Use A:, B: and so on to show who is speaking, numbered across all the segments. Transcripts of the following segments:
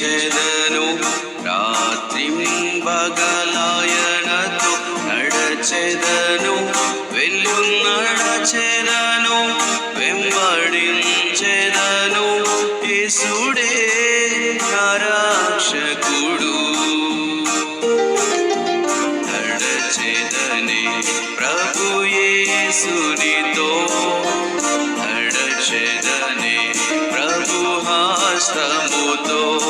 A: నడిచెదను రాత్రింబగలాయనతో నడచెదను. వెళ్ళు నడచెదను. వెంబడించెదను. యేసుడే నా రక్షకుడు. నడచెదనే ప్రభు యేసునితో. నడచెదనే ప్రభు హస్తముతో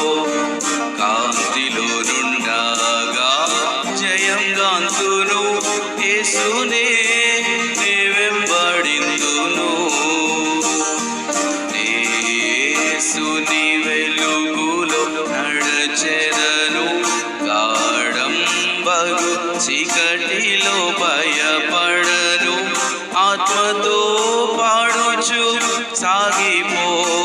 A: ચીકટીલો ભય પડરું આત્મ તો પાડું છું સાગી મોર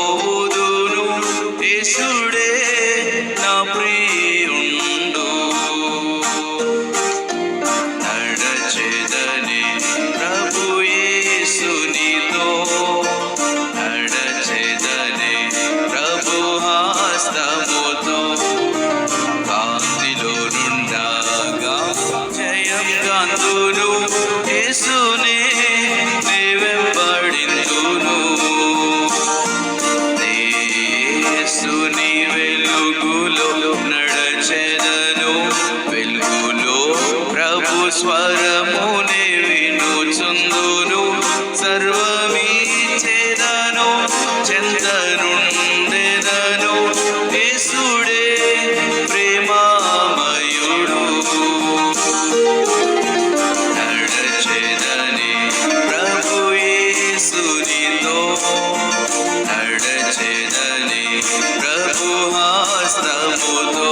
A: స్వరమునే వినుచుందును సర్వమీ చెందనుండెదను. యేసుడే ప్రేమామయుడు. నడచెదని ప్రభు యేసునితో నడచెదని ప్రభు హస్తముతో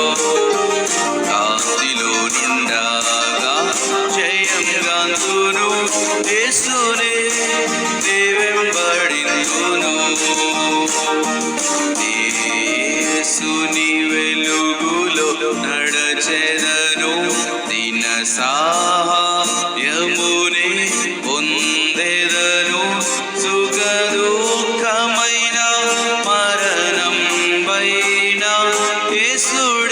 A: నందును గాంతును యేసునే దేవెంబడింతును యేసుని వెలుగులో నడచెదను దిన సహాయమునే పొందెదను. సుఖ దుఃఖమైన మరణం పైన యేసుడే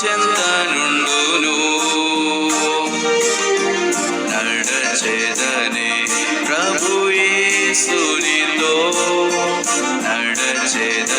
A: చెంతనుండును. నడచేదని ప్రభు యేసునితో నడచేద